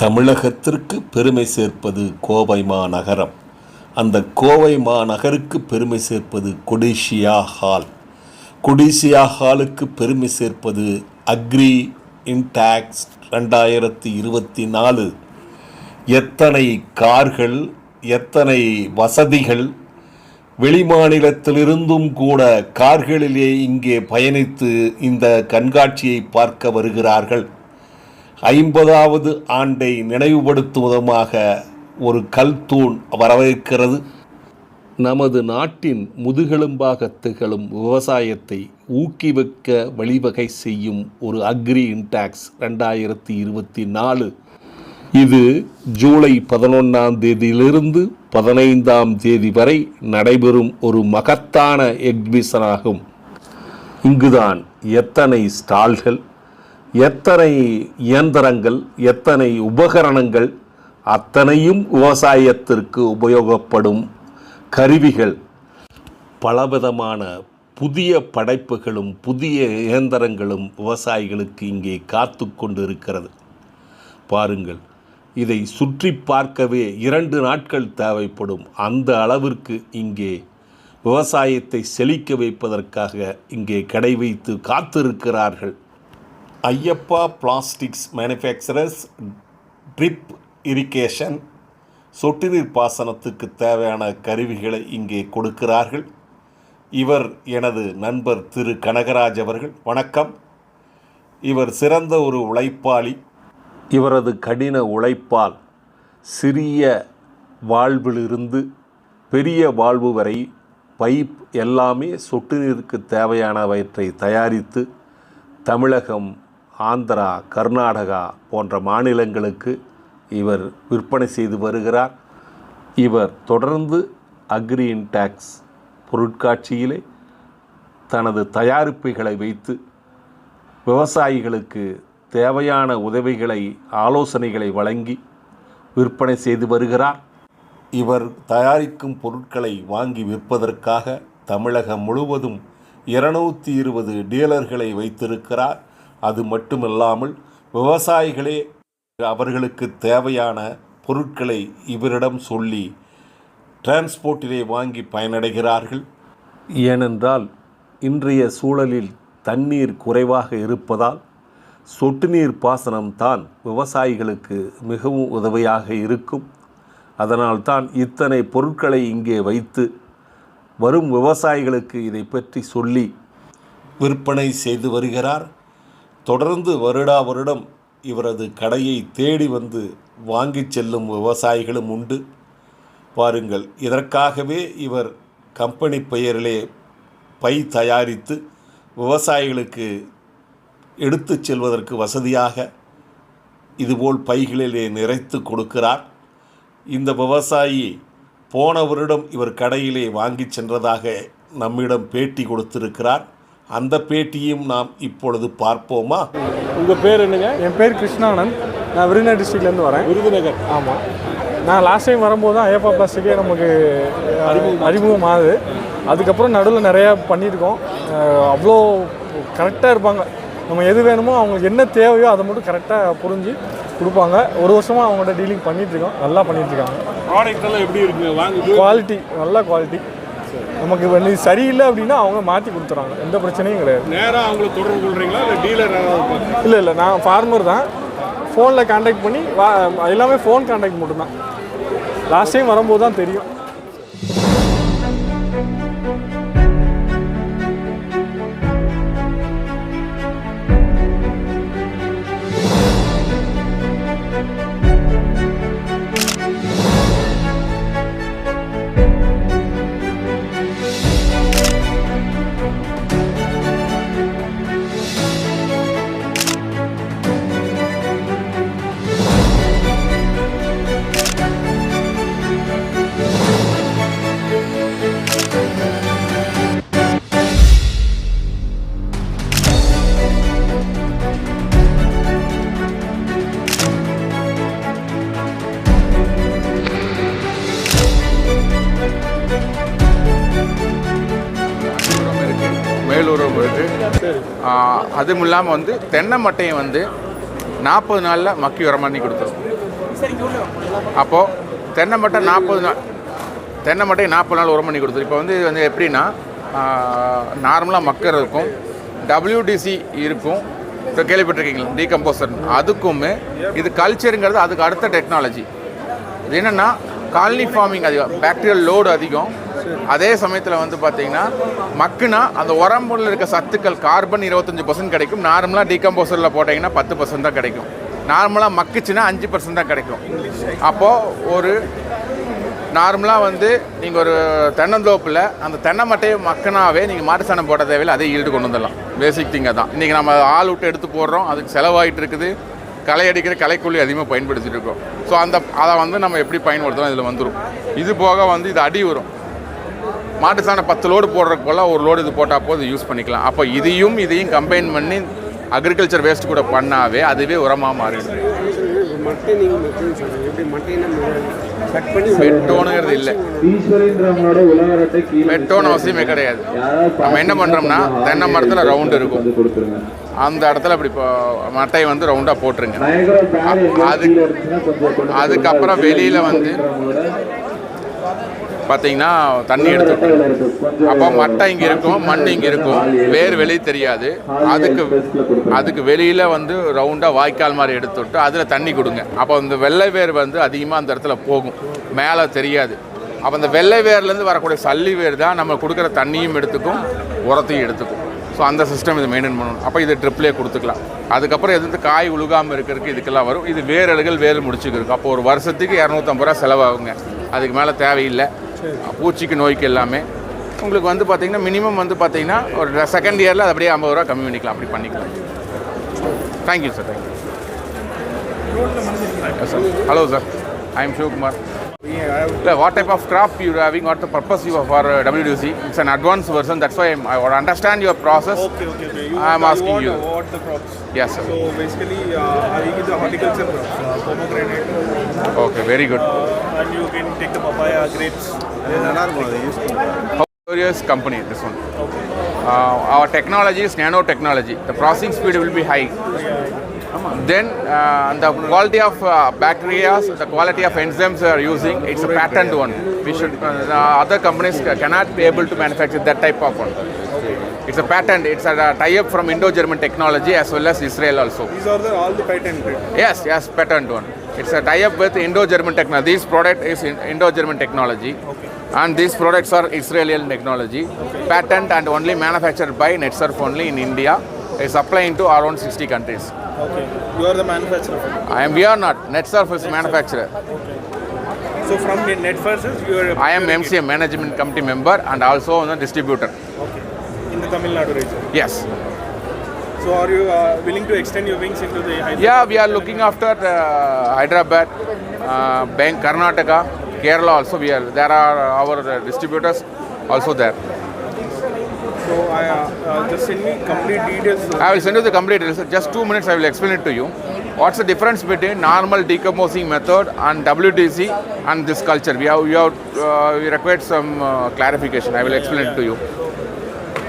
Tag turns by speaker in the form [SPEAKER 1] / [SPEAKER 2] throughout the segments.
[SPEAKER 1] தமிழகத்திற்கு பெருமை சேர்ப்பது கோவை மாநகரம். அந்த கோவை மாநகருக்கு பெருமை சேர்ப்பது கொடிஷியா ஹால். கொடிஷியா ஹாலுக்கு பெருமை சேர்ப்பது அக்ரி இன்டாக்ஸ் ரெண்டாயிரத்தி இருபத்தி நாலு எத்தனை கார்கள் எத்தனை வசதிகள் வெளிமாநிலத்திலிருந்தும் கூட கார்களிலே இங்கே பயணித்து இந்த கண்காட்சியை பார்க்க வருகிறார்கள். ஐம்பதாவது ஆண்டை நினைவுபடுத்தும் விதமாக ஒரு கல் தூண் வரவேற்கிறது. நமது நாட்டின் முதுகெலும்பாக திகழும் விவசாயத்தை ஊக்குவிக்க வழிவகை செய்யும் ஒரு அக்ரி இன்டாக்ஸ் ரெண்டாயிரத்தி இருபத்தி நாலு. இது ஜூலை பதினொன்றாம் தேதியிலிருந்து பதினைந்தாம் தேதி வரை நடைபெறும் ஒரு மகத்தான எக்ஸிபிஷன் ஆகும் இங்குதான் எத்தனை ஸ்டால்கள் எத்தனை இயந்திரங்கள் எத்தனை உபகரணங்கள் அத்தனையும் விவசாயத்திற்கு உபயோகப்படும் கருவிகள். பலவிதமான புதிய படைப்புகளும் புதிய இயந்திரங்களும் விவசாயிகளுக்கு இங்கே காத்து கொண்டிருக்கிறது. பாருங்கள் இதை சுற்றி பார்க்கவே இரண்டு நாட்கள் தேவைப்படும். அந்த அளவிற்கு இங்கே விவசாயத்தை செழிக்க வைப்பதற்காக இங்கே கடை வைத்து காத்திருக்கிறார்கள். Ayyappa plastics manufacturers drip irrigation சொட்டு நீர் பாசனத்துக்கு தேவையான கருவிகளை இங்கே கொடுக்கிறார்கள். இவர் எனது நண்பர் திரு கனகராஜ் அவர்கள். வணக்கம். இவர் சிறந்த ஒரு உழைப்பாளி. இவரது கடின உழைப்பால் சிறிய வாழ்விலிருந்து பெரிய வாழ்வு வரை பைப் எல்லாமே சொட்டு நீருக்கு தேவையானவற்றை தயாரித்து தமிழகம் ஆந்திரா கர்நாடகா போன்ற மாநிலங்களுக்கு இவர் விற்பனை செய்து வருகிறார். இவர் தொடர்ந்து அக்ரி இன்டாக்ஸ் பொருட்காட்சியிலே தனது தயாரிப்புகளை வைத்து விவசாயிகளுக்கு தேவையான உதவிகளை ஆலோசனைகளை வழங்கி விற்பனை செய்து வருகிறார். இவர் தயாரிக்கும் பொருட்களை வாங்கி விற்பதற்காக தமிழகம் முழுவதும் இருநூற்றி இருபது டீலர்களை வைத்திருக்கிறார். அது மட்டுமில்லாமல் விவசாயிகளே அவர்களுக்கு தேவையான பொருட்களை இவரிடம் சொல்லி டிரான்ஸ்போர்ட்டிலே வாங்கி பயனடைகிறார்கள். ஏனென்றால் இன்றைய சூழலில் தண்ணீர் குறைவாக இருப்பதால் சொட்டு நீர் பாசனம்தான் விவசாயிகளுக்கு மிகவும் உதவியாக இருக்கும். அதனால்தான் இத்தனை பொருட்களை இங்கே வைத்து வரும் விவசாயிகளுக்கு இதை பற்றி சொல்லி விற்பனை செய்து வருகிறார். தொடர்ந்து வருடா வருடம் இவரது கடையை தேடி வந்து வாங்கிச் செல்லும் விவசாயிகளும் உண்டு. பாருங்கள் இதற்காகவே இவர் கம்பெனி பெயரிலே பை தயாரித்து விவசாயிகளுக்கு எடுத்துச் செல்வதற்கு வசதியாக இதுபோல் பைகளிலே நிறைத்து கொடுக்கிறார். இந்த விவசாயி போன வருடம் இவர் கடையிலே வாங்கி சென்றதாக நம்மிடம் பேட்டி கொடுத்திருக்கிறார். அந்த பேட்டியும் நாம் இப்பொழுது பார்ப்போமா?
[SPEAKER 2] உங்கள் பேர் என்னங்க?
[SPEAKER 3] என் பேர் கிருஷ்ணானந்த். நான் விருதுநகர் டிஸ்ட்ரிக்ட்லேருந்து வரேன்.
[SPEAKER 2] விருதுநகர்.
[SPEAKER 3] ஆமாம் நான் லாஸ்ட் டைம் வரும்போது தான் ஐயப்பா பிளாஸ்டிக்கே நமக்கு அறிமுகம் அறிமுகம் ஆகுது. அதுக்கப்புறம் நடுவில் நிறையா பண்ணியிருக்கோம். அவ்வளோ கரெக்டாக இருப்பாங்க. நம்ம எது வேணுமோ அவங்களுக்கு என்ன தேவையோ அதை மட்டும் கரெக்டாக புரிஞ்சு கொடுப்பாங்க. ஒரு வருஷமாக அவங்கள்ட்ட டீலிங் பண்ணிகிட்ருக்கோம் நல்லா பண்ணிகிட்ருக்காங்க
[SPEAKER 2] ப்ராடக்ட் எல்லாம் எப்படி இருக்குங்க? வாங்குது.
[SPEAKER 3] குவாலிட்டி நல்ல குவாலிட்டி நமக்கு வந்து சரியில்லை அப்படின்னா அவங்க மாற்றி கொடுத்துறாங்க. எந்த பிரச்சனையும் கிடையாது.
[SPEAKER 2] நேராக அவங்கள தொடர்பு கொள்றீங்களா? இல்லை டீலர்
[SPEAKER 3] இல்லை இல்லை நான் ஃபார்மர் தான். ஃபோனில் காண்டாக்ட் பண்ணி எல்லாமே ஃபோன் காண்டாக்ட் மட்டும்தான். லாஸ்ட் டைம் வரும்போது தான் தெரியும்.
[SPEAKER 4] அதுவும் இல்லாமல் வந்து தென்னை மட்டையை வந்து நாற்பது நாளில் மக்கி உரம் பண்ணி கொடுத்துரும். அப்போது தென்னை மட்டை நாற்பது நாள் தென்னை மட்டை நாற்பது நாள் உரம் பண்ணி கொடுத்துரும். இப்போ வந்து இது வந்து எப்படின்னா நார்மலாக மக்கர் இருக்கும். டபிள்யூடிசி இருக்கும். இப்போ கேள்விப்பட்டிருக்கீங்களா? டீகம்போசர் அதுக்குமே இது கல்ச்சருங்கிறது அதுக்கு அடுத்த டெக்னாலஜி இது என்னென்னா காலனி ஃபார்மிங் அதிகம் பேக்டீரியல் லோடு அதிகம். அதே சமயத்தில் வந்து பார்த்தீங்கன்னா மக்குனா அந்த உரம்புல இருக்க சத்துக்கள் கார்பன் இருபத்தஞ்சி பர்சன்ட் கிடைக்கும். நார்மலாக டீகம்போசரில் போட்டிங்கன்னா பத்து பர்சன்ட் தான் கிடைக்கும். நார்மலாக மக்குச்சுன்னா அஞ்சு பர்சன்ட் தான் கிடைக்கும். அப்போது ஒரு நார்மலாக வந்து நீங்கள் ஒரு தென்னந்தோப்பில் அந்த தென்னை மட்டையை மக்கனாவே நீங்கள் மாட்டு சாணம் போட தேவையில்லை அதே ஈல்டு கொண்டு வந்துடலாம். பேசிக் திங்கை தான் இன்றைக்கி நம்ம ஆள் விட்டு எடுத்து போடுறோம் அதுக்கு செலவாகிட்டு இருக்குது. களை அடிக்கிற களைக்கொல்லி அதிகமாக பயன்படுத்திட்டு இருக்கோம். ஸோ அந்த அதை வந்து நம்ம எப்படி பயன்படுத்துகிறோம் இதில் வந்துடும் இது போக வந்து இது அடி வரும் மாட்டு சாணம் பத்து லோடு போடுறதுக்கு போல ஒரு லோடு இது போட்டால் போது யூஸ் பண்ணிக்கலாம். அப்போ இதையும் இதையும் கம்பைன் பண்ணி அக்ரிகல்ச்சர் வேஸ்ட் கூட பண்ணாவே அதுவே உரமாக
[SPEAKER 5] மாறிடுது மட்டைன்னா கட் பண்ணி.
[SPEAKER 4] வெட்டோனுங்கிறது இல்லை. வெட்டோன்னு அவசியமே கிடையாது. நம்ம என்ன பண்ணுறோம்னா தென்னை மரத்தில் ரவுண்டு இருக்கும். அந்த இடத்துல இப்படி இப்போ மட்டையை வந்து ரவுண்டாக போட்டுருங்க.
[SPEAKER 6] நயகரா பேர் எங்க
[SPEAKER 4] அது-
[SPEAKER 6] கீழே இருந்துச்சுன்னா கொஞ்சம் கொண்டு
[SPEAKER 4] அதுக்கப்புறம் வெளியில் வந்து பார்த்தீங்கன்னா தண்ணி எடுத்து
[SPEAKER 6] இருக்கு. கொஞ்சம்
[SPEAKER 4] அப்போ மட்டை இங்கே இருக்கும் மண் இங்கே இருக்கும். வேர் வெளியே தெரியாது. அதுக்கு அதுக்கு வெளியில் வந்து ரவுண்டாக வாய்க்கால் மாதிரி எடுத்து விட்டு அதில் தண்ணி கொடுங்க. அப்போ அந்த வெள்ளை வேர் வந்து அதிகமாக அந்த இடத்துல போகும். மேலே தெரியாது. அப்போ அந்த வெள்ளை வேர்லேருந்து வரக்கூடிய சல்லி வேர் தான் நம்ம கொடுக்குற தண்ணியும் எடுத்துக்கும் உரத்தையும் எடுத்துக்கும். ஸோ அந்த சிஸ்டம் இதை மெயின்டைன் பண்ணணும். அப்போ இது ட்ரிப்லேயே கொடுத்துக்கலாம். அதுக்கப்புறம் எது காய் உழுகாமல் இருக்கிறதுக்கு இதுக்கெல்லாம் வரும். இது வேரழுகள் வேர் முடிச்சுக்கு இருக்கும் அப்போ ஒரு வருஷத்துக்கு இரநூத்தம்பது ரூபா செலவாகுங்க. அதுக்கு மேலே தேவையில்லை. பூச்சிக்கு நோய்க்கு எல்லாமே. உங்களுக்கு வந்து பார்த்தீங்கன்னா மினிமம் வந்து பார்த்தீங்கன்னா ஒரு செகண்ட் இயரில் அது அப்படியே ஐம்பது ரூபா கம்மி பண்ணிக்கலாம் அப்படி பண்ணிக்கலாம். Thank you sir thank you sir hello sir I am Sivakumar இல்லை what type of crop you having what the purpose you for WTDC it's an advance version that's why I what understand your process
[SPEAKER 7] Okay, okay, okay. You,
[SPEAKER 4] I am
[SPEAKER 7] you
[SPEAKER 4] asking
[SPEAKER 7] want
[SPEAKER 4] you.
[SPEAKER 7] what the crops?
[SPEAKER 4] Yes sir
[SPEAKER 7] So basically, uh, I give the horticulture crops, uh, pomegranate,
[SPEAKER 4] okay very good
[SPEAKER 7] uh, and you can take the papaya, grapes.
[SPEAKER 4] How company this one? Uh, our technology is nanotechnology. The processing speed will be high. Then uh, the quality of uh, bacteria, the quality of enzymes we are using, it's a patent one. We should uh, other companies cannot be able to manufacture that type of one. It's a patent. It's a tie-up from Indo-German technology as well as Israel also.
[SPEAKER 7] These are the, all the patented.
[SPEAKER 4] Yes, yes, patent one. It's a tie-up with Indo-German technology. This product is Indo-German technology, and these products are Israeli technology. Patent and only manufactured by Netsurf only in India. It's supplying to around 60 countries.
[SPEAKER 7] Okay. You are the manufacturer.
[SPEAKER 4] I am. We are not. Netsurf is manufacturer.
[SPEAKER 7] So from the net you are.
[SPEAKER 4] I am MCM management committee member and also a distributor.
[SPEAKER 7] Okay. In the Tamil Nadu region.
[SPEAKER 4] Yes.
[SPEAKER 7] So are you uh, willing to extend your wings into the Hyderabad?
[SPEAKER 4] Yeah, we are looking after uh, Hyderabad, uh, Bank, Karnataka, Kerala also. We are. There are our distributors also there.
[SPEAKER 7] So I, uh, uh, just send me complete details.
[SPEAKER 4] I will send you the complete details. Just two minutes, I will explain it to you. What's the difference between normal decomposing method and WDC and this culture? We have, we have uh, we required some uh, clarification. I will explain it to you.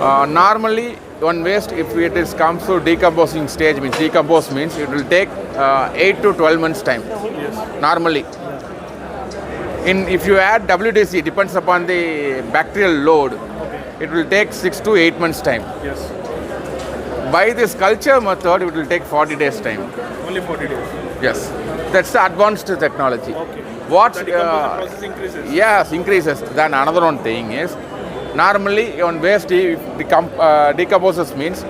[SPEAKER 4] Uh, normally, one waste, if it is comes to decomposing stage, means decompose means it will take uh, 8 to 12 months time. Normally. In if you add WTC, depends upon the bacterial load. It will take 6 to 8 months time.
[SPEAKER 7] Yes.
[SPEAKER 4] By this culture method, it will take 40 days time.
[SPEAKER 7] Only 40 days.
[SPEAKER 4] Yes, that's the advanced technology.
[SPEAKER 7] Okay.
[SPEAKER 4] What?
[SPEAKER 7] The
[SPEAKER 4] Uh,
[SPEAKER 7] process increases.
[SPEAKER 4] yes, increases. Then another one thing is, normally on waste decom- uh, decomposes means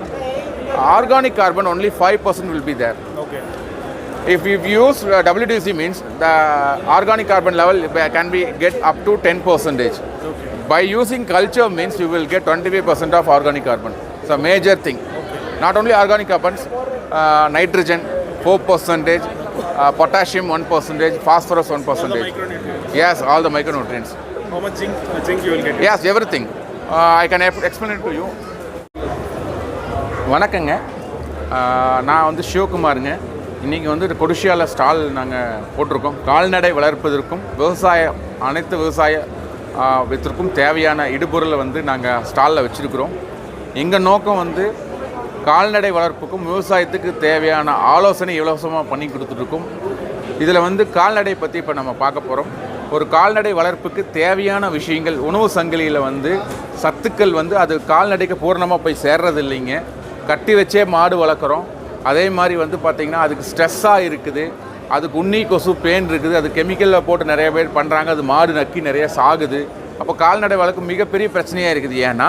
[SPEAKER 4] organic carbon only 5% will be there.
[SPEAKER 7] Okay.
[SPEAKER 4] If we use uh, WTC means the organic carbon level can be get up to 10 percentage.
[SPEAKER 7] Okay.
[SPEAKER 4] By using culture means you will get 25% of organic carbon. It's a major thing. Okay. Not only organic carbons, uh, nitrogen 4 percentage, uh, potassium 1 percentage, phosphorus 1
[SPEAKER 7] All the
[SPEAKER 4] percentage. Yes, all the micronutrients.
[SPEAKER 7] How much zinc, uh, zinc you will get?
[SPEAKER 4] Yes, everything. Uh, I can explain it to you. வணக்கங்க நான் வந்து சிவகுமாருங்க இன்றைக்கி வந்து கொடிஷியாவில் stall நாங்கள் போட்டிருக்கோம் கால்நடை வளர்ப்பதற்கும் விவசாய அனைத்து விவசாய ஆஹ் வித்திற்கும் தேவையான இடுபொருளை வந்து நாங்கள் ஸ்டாலில் வச்சுருக்கிறோம் எங்கள் நோக்கம் வந்து கால்நடை வளர்ப்புக்கும் விவசாயத்துக்கு தேவையான ஆலோசனை இலவசமாக பண்ணி கொடுத்துட்ருக்கோம் இதில் வந்து கால்நடை பற்றி இப்போ நம்ம பார்க்க போகிறோம் ஒரு கால்நடை வளர்ப்புக்கு தேவையான விஷயங்கள் உணவு சங்கிலியில் வந்து சத்துக்கள் வந்து அது கால்நடைக்கு பூரணமாக போய் சேர்றது இல்லைங்க. கட்டி வச்சே மாடு வளர்க்குறோம். அதே மாதிரி வந்து பார்த்திங்கன்னா அதுக்கு ஸ்ட்ரெஸ்ஸாக இருக்குது. அதுக்கு உண்ணி கொசு பேன் இருக்குது. அது கெமிக்கலில் போட்டு நிறைய பேர் பண்ணுறாங்க அது மாடு நக்கி நிறைய சாகுது. அப்போ கால்நடை வளர்க்கும் மிகப்பெரிய பிரச்சனையாக இருக்குது. ஏன்னா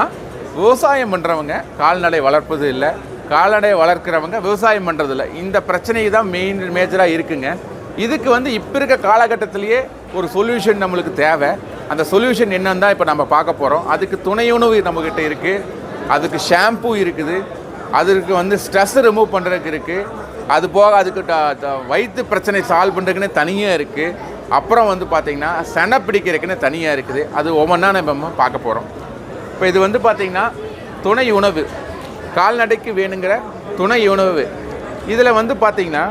[SPEAKER 4] விவசாயம் பண்ணுறவங்க கால்நடை வளர்ப்பது இல்லை. கால்நடை வளர்க்குறவங்க விவசாயம் பண்ணுறதில்ல இந்த பிரச்சனை தான் மெயின் மேஜராக இருக்குங்க. இதுக்கு வந்து இப்போ இருக்க காலகட்டத்திலேயே ஒரு சொல்யூஷன் நம்மளுக்கு தேவை. அந்த சொல்யூஷன் என்னன்னு தான் இப்போ நம்ம பார்க்க போகிறோம் அதுக்கு துணை உணவு நம்மக்கிட்ட இருக்குது அதுக்கு ஷாம்பு இருக்குது. அதுக்கு வந்து ஸ்ட்ரெஸ் ரிமூவ் பண்ணுறதுக்கு இருக்குது அது போக அதுக்கு வயிற்று பிரச்சனை சால்வ் பண்ணுறதுக்குன்னு தனியாக இருக்குது அப்புறம் வந்து பார்த்திங்கன்னா செனை பிடிக்கிறதுக்குன்னு தனியாக இருக்குது. அது ஒவ்வொன்றா நம்ம பார்க்க போகிறோம் இப்போ இது வந்து பார்த்திங்கன்னா துணை உணவு. கால்நடைக்கு வேணுங்கிற துணை உணவு. இதில் வந்து பார்த்திங்கன்னா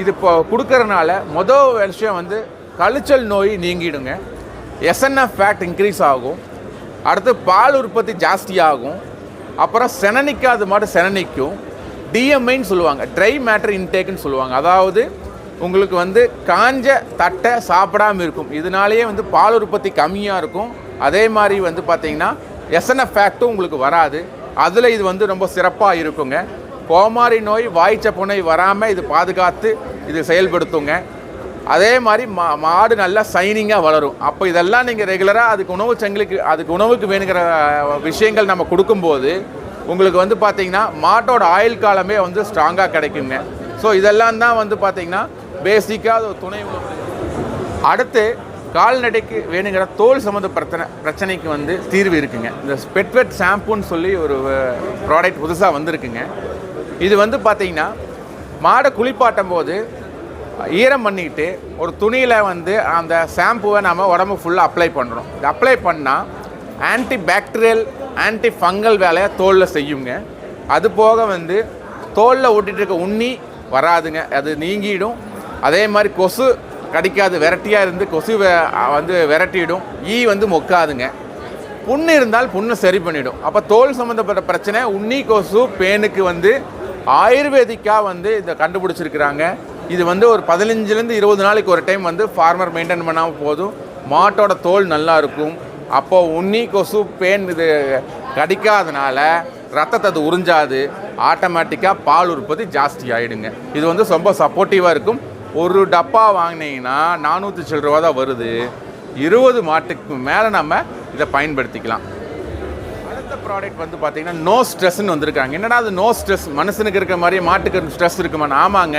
[SPEAKER 4] இது இப்போ கொடுக்கறனால மொதல் விஷயம் வந்து கழிச்சல் நோய் நீங்கிடுங்க. எஸ்என்எஃப் ஃபேக்ட் இன்க்ரீஸ் ஆகும். அடுத்து பால் உற்பத்தி ஜாஸ்தியாகும் அப்புறம் செனனிக்காத மாடு செனனிக்கும். டிஎம்ஐன்னு சொல்லுவாங்க. ட்ரை மேட்டர் இன்டேக்குன்னு சொல்லுவாங்க. அதாவது உங்களுக்கு வந்து காஞ்ச தட்டை சாப்பிடாம இருக்கும். இதனாலேயே வந்து பால் உற்பத்தி கம்மியாக இருக்கும். அதே மாதிரி வந்து பார்த்திங்கன்னா எஸ்என்எஃப் ஃபேக்ட்டும் உங்களுக்கு வராது. அதில் இது வந்து ரொம்ப சிறப்பாக இருக்குங்க. கோமாரி நோய் வாய்ச்ச புனை வராமல் இது பாதுகாத்து இது செயல்படுத்துங்க. அதே மாதிரி மா மாடு நல்லா சைனிங்காக வளரும். அப்போ இதெல்லாம் நீங்கள் ரெகுலராக அதுக்கு உணவு சங்கிலிக்கு அதுக்கு உணவுக்கு வேணுங்கிற விஷயங்கள் நம்ம கொடுக்கும்போது உங்களுக்கு வந்து பார்த்திங்கன்னா மாட்டோட ஆயுள் காலமே வந்து ஸ்ட்ராங்காக கிடைக்குங்க. ஸோ இதெல்லாம் தான் வந்து பார்த்தீங்கன்னா பேசிக்காக ஒரு துணை உணவு. அடுத்து கால்நடைக்கு வேணுங்கிற தோல் சம்மந்த பிரச்சனை பிரச்சனைக்கு வந்து தீர்வு இருக்குங்க. இந்த ஸ்பெட்வெட் ஷாம்புன்னு சொல்லி ஒரு ப்ராடக்ட் புதுசாக வந்திருக்குங்க. இது வந்து பார்த்தீங்கன்னா மாடை குளிப்பாட்டும் போது ஈரம் பண்ணிக்கிட்டு ஒரு துணியில் வந்து அந்த ஷாம்புவை நம்ம உடம்பு ஃபுல்லாக அப்ளை பண்ணுறோம் இது அப்ளை பண்ணால் ஆன்டி பேக்டீரியல் ஆன்டி ஃபங்கல் வேலையை தோலில் செய்யுங்க. அது போக வந்து தோலில் ஓட்டிகிட்டு இருக்க உண்ணி வராதுங்க. அது நீங்கிடும். அதே மாதிரி கொசு கடிக்காது. வெரைட்டியாக இருந்து கொசு வந்து விரட்டிடும். ஈ வந்து மொக்காதுங்க. புண்ணு இருந்தால் புண்ணை சரி பண்ணிடும். அப்போ தோல் சம்மந்தப்பட்ட பிரச்சனை உண்ணி கொசு பேனுக்கு வந்து ஆயுர்வேதிக்காக வந்து இதை கண்டுபிடிச்சிருக்கிறாங்க. இது வந்து ஒரு பதினஞ்சுலேருந்து இருபது நாளைக்கு ஒரு டைம் வந்து ஃபார்மர் மெயின்டைன் பண்ணாமல் போதும். மாட்டோட தோல் நல்லா இருக்கும். அப்போது உண்ணி கொசு பேன் இது கடிக்காதனால ரத்தத்தை அது உறிஞ்சாது. ஆட்டோமேட்டிக்காக பால் உற்பத்தி ஜாஸ்தி ஆகிடுங்க இது வந்து ரொம்ப சப்போர்ட்டிவாக இருக்கும். ஒரு டப்பா வாங்கினீங்கன்னா நானூற்றி சில்லரூவா தான் வருது. இருபது மாட்டுக்கு மேலே நம்ம இதை பயன்படுத்திக்கலாம். ப்ராடக்ட் வந்து பார்த்தீங்கன்னா நோ ஸ்ட்ரெஸ்ன்னு வந்திருக்காங்க. என்னடா அது நோ ஸ்ட்ரெஸ் மனுஷனுக்கு இருக்க மாதிரி மாட்டுக்கு ஸ்ட்ரெஸ் இருக்குமான்னு ஆமாங்க.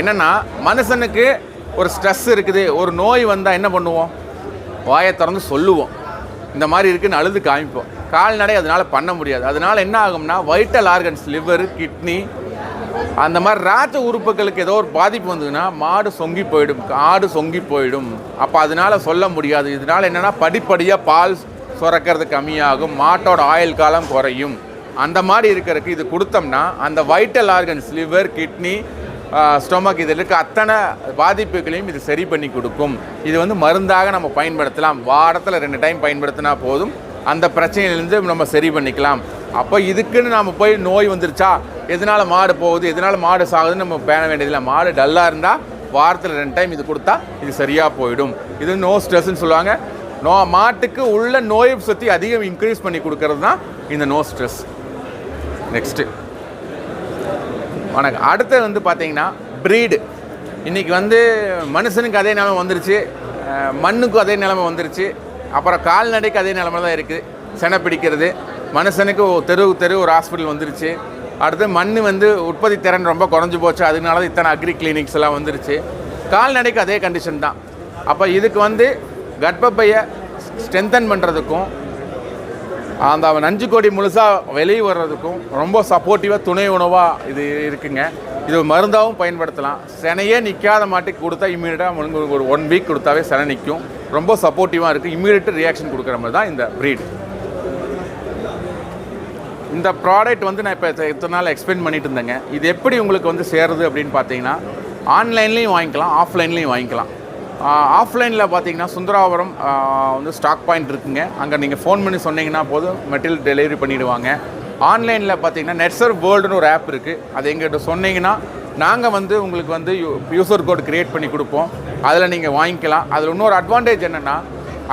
[SPEAKER 4] என்னன்னா மனுஷனுக்கு ஒரு ஸ்ட்ரெஸ் இருக்குது. ஒரு நோய் வந்தால் என்ன பண்ணுவோம்? வாயை திறந்து சொல்லுவோம். இந்த மாதிரி இருக்குன்னு அழுது காமிப்போம். கால்நடை அதனால் பண்ண முடியாது. அதனால் என்ன ஆகும்னா வைட்டல் ஆர்கன்ஸ் லிவர் கிட்னி அந்த மாதிரி ராஜ உறுப்புகளுக்கு ஏதோ ஒரு பாதிப்பு வந்ததுன்னா மாடு சொங்கி போயிடும். ஆடு சொங்கி போயிடும். அப்போ அதனால் சொல்ல முடியாது. இதனால் என்னென்னா படிப்படியாக பால் சுரக்கிறது கம்மியாகும் மாட்டோட ஆயுள் காலம் குறையும். அந்த மாதிரி இருக்கிறதுக்கு இது கொடுத்தோம்னா அந்த vital organs liver kidney stomach இதில் இருக்க அத்தனை பாதிப்புகளையும் இது சரி பண்ணி கொடுக்கும். இது வந்து மருந்தாக நம்ம பயன்படுத்தலாம். வாரத்தில் ரெண்டு டைம் பயன்படுத்தினா போதும். அந்த பிரச்சனையிலேருந்து நம்ம சரி பண்ணிக்கலாம். அப்போ இதுக்குன்னு நம்ம போய் நோய் வந்துருச்சா? எதனால் மாடு போகுது? எதனால் மாடு சாகுதுன்னு நம்ம பேண வேண்டியதில்லை. மாடு டல்லாக இருந்தால் வாரத்தில் ரெண்டு டைம் இது கொடுத்தா இது சரியாக போயிடும். இது நோ ஸ்ட்ரெஸ்ன்னு சொல்லுவாங்க. நோ மாட்டுக்கு உள்ள நோய் சக்தி அதிகம் இன்க்ரீஸ் பண்ணி கொடுக்கறது தான் இந்த நோ ஸ்ட்ரெஸ் நெக்ஸ்ட்டு வணக்கம். அடுத்தது வந்து பார்த்தீங்கன்னா ப்ரீடு இன்றைக்கி வந்து மனுஷனுக்கு அதே நிலமை வந்துருச்சு. மண்ணுக்கும் அதே நிலமை வந்துருச்சு. அப்புறம் கால்நடைக்கு அதே நிலமை தான் இருக்குது செனை பிடிக்கிறது. மனுஷனுக்கு தெரு தெரு ஒரு ஹாஸ்பிட்டல் வந்துருச்சு. அடுத்து மண் வந்து உற்பத்தி திறன் ரொம்ப குறைஞ்சி போச்சு. அதனால தான் இத்தனை அக்ரி கிளினிக்ஸ் எல்லாம் வந்துருச்சு. கால்நடைக்கு அதே கண்டிஷன் தான். அப்போ இதுக்கு வந்து கர்ப்பப்பையை ஸ்ட்ரென்தன் பண்ணுறதுக்கும் அந்த நஞ்சு கொடி முழுசாக வெளியே வர்றதுக்கும் ரொம்ப சப்போர்ட்டிவாக துணை உணவாக இது இருக்குங்க. இது மருந்தாகவும் பயன்படுத்தலாம். செனையே நிற்காத மாட்டி கொடுத்தா இம்மீடியட்டாக ஒரு ஒன் வீக் கொடுத்தாவே செனை நிற்கும் ரொம்ப சப்போர்ட்டிவாக இருக்குது இம்மீடியட் ரியாக்ஷன் கொடுக்குற மாதிரி தான் இந்த ப்ரீடு இந்த ப்ராடக்ட் வந்து நான் இப்போ இத்தனை நாள் எக்ஸ்பிளைன் பண்ணிட்டு இருந்தேங்க. இது எப்படி உங்களுக்கு வந்து சேருது அப்படின்னு பார்த்தீங்கன்னா ஆன்லைன்லேயும் வாங்கிக்கலாம் ஆஃப்லைன்லேயும் வாங்கிக்கலாம். ஆஃப்லைனில் பார்த்தீங்கன்னா சுந்தராபுரம் வந்து ஸ்டாக் பாயிண்ட் இருக்குங்க. அங்கே நீங்கள் ஃபோன் பண்ணி சொன்னீங்கன்னா போதும் மெட்டீரியல் டெலிவரி பண்ணிவிடுவாங்க ஆன்லைனில் பார்த்தீங்கன்னா நெட்சர் வேர்ல்டுன்னு ஒரு ஆப் இருக்குது அது எங்கிட்ட சொன்னீங்கன்னா நாங்கள் வந்து உங்களுக்கு வந்து யூசர் கோட் க்ரியேட் பண்ணி கொடுப்போம். அதில் நீங்கள் வாங்கிக்கலாம். அதில் இன்னொரு அட்வான்டேஜ் என்னென்னா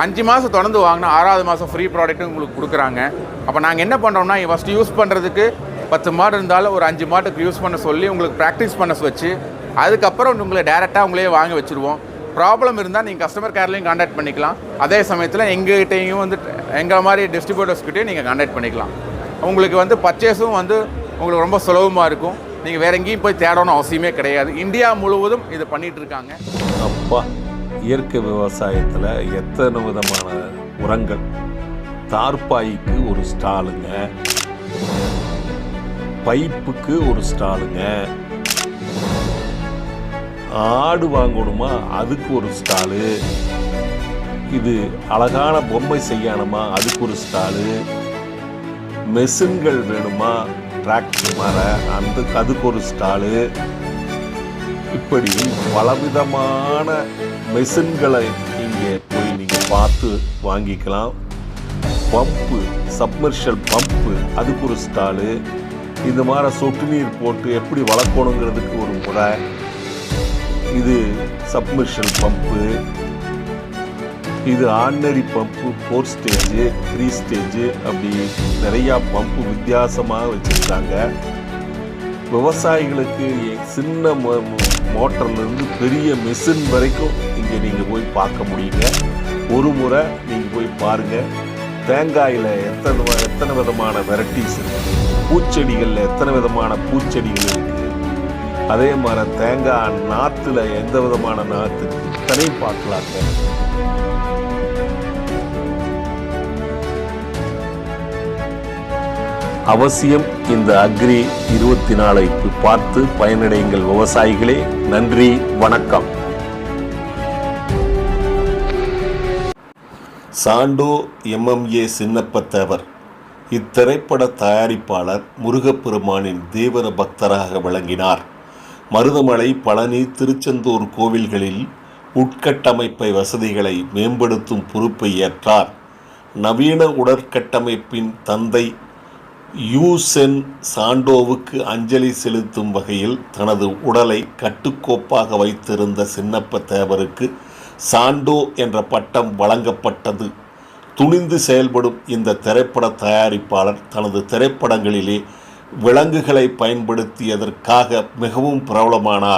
[SPEAKER 4] அஞ்சு மாதம் தொடர்ந்து வாங்கினா ஆறாவது மாதம் ஃப்ரீ ப்ராடக்ட்டும் உங்களுக்கு கொடுக்குறாங்க. அப்போ நாங்கள் என்ன பண்ணுறோம்னா ஃபஸ்ட்டு யூஸ் பண்ணுறதுக்கு பத்து மாடு இருந்தாலும் ஒரு அஞ்சு மாட்டுக்கு யூஸ் பண்ண சொல்லி உங்களுக்கு ப்ராக்டிஸ் பண்ண வச்சு அதுக்கப்புறம் உங்களை டேரெக்டாக உங்களே வாங்கி வச்சுருவோம். ப்ராப்ளம் இருந்தால் நீங்கள் கஸ்டமர் கேர்லையும் காண்டாக்ட் பண்ணிக்கலாம். அதே சமயத்தில் எங்ககிட்டையும் வந்து எங்களை மாதிரி டிஸ்ட்ரிபியூட்டர்ஸ்கிட்டையும் நீங்கள் காண்டாக்ட் பண்ணிக்கலாம். உங்களுக்கு வந்து பர்ச்சேஸும் வந்து உங்களுக்கு ரொம்ப சுலபமாக இருக்கும். நீங்கள் வேற எங்கேயும் போய் தேடணும் அவசியமே கிடையாது. இந்தியா முழுவதும் இது பண்ணிட்டு இருக்காங்க.
[SPEAKER 1] அப்பா இயற்கை விவசாயத்தில் எத்தனை விதமான உரங்கள்? தார்பாய்க்கு ஒரு ஸ்டாலுங்க. பைப்புக்கு ஒரு ஸ்டாலுங்க. ஆடு வாங்கணுமா? அதுக்கு ஒரு ஸ்டாலு. இது அழகான பொம்மை செய்யணுமா? அதுக்கு ஒரு ஸ்டாலு. மெஷின்கள் வேணுமா? டிராக்டர் மாற அந்த அதுக்கு ஒரு ஸ்டாலு. இப்படி பலவிதமான மெஷின்களை இங்கே போய் நீங்கள் பார்த்து வாங்கிக்கலாம். பம்பு சப்மர்ஷல் பம்பு அதுக்கு ஒரு ஸ்டாலு. இந்த மாதிரி சொட்டு நீர் போட்டு எப்படி வளர்க்கணுங்கிறதுக்கு ஒரு முறை. இது சப்மிஷன் பம்பு இது ordinary pump four stage three stage அப்படி நிறையா பம்பு வித்தியாசமாக வச்சுருக்காங்க. விவசாயிகளுக்கு சின்ன மோ- மோட்டர்லேருந்து பெரிய மெஷின் வரைக்கும் இங்கே நீங்கள் போய் பார்க்க முடியுங்க. ஒரு முறை நீங்கள் போய் பாருங்கள் தேங்காயில் எத்தனை எத்தனை விதமான வெரைட்டிஸ் இருக்குது பூச்செடிகளில் எத்தனை விதமான பூச்செடிகள் இருக்குது அதே மாதிரி தேங்காய் நாற்றுல எந்த விதமான நாற்று இத்தனை பார்க்கலாங்க. அவசியம் இந்த அக்ரி இருபத்தி நாலை பார்த்து பயனடையுங்கள் விவசாயிகளே. நன்றி வணக்கம். சாண்டோ எம்எம்ஏ சின்னப்பத்தேவர் இத்திரைப்பட தயாரிப்பாளர் முருகப்பெருமானின் தீவிர பக்தராக விளங்கினார். மருதமலை பழனி திருச்செந்தூர் கோவில்களில் உட்கட்டமைப்பை வசதிகளை மேம்படுத்தும் பொறுப்பை ஏற்றார். நவீன உடற்கட்டமைப்பின் தந்தை யூசென் சாண்டோவுக்கு அஞ்சலி செலுத்தும் வகையில் தனது உடலை கட்டுக்கோப்பாக வைத்திருந்த சின்னப்ப தேவருக்கு சாண்டோ என்ற பட்டம் வழங்கப்பட்டது. துணிந்து செயல்படும் இந்த திரைப்பட தயாரிப்பாளர் தனது திரைப்படங்களிலே விலங்குகளை பயன்படுத்தியதற்காக மிகவும் பிரபலமானார்.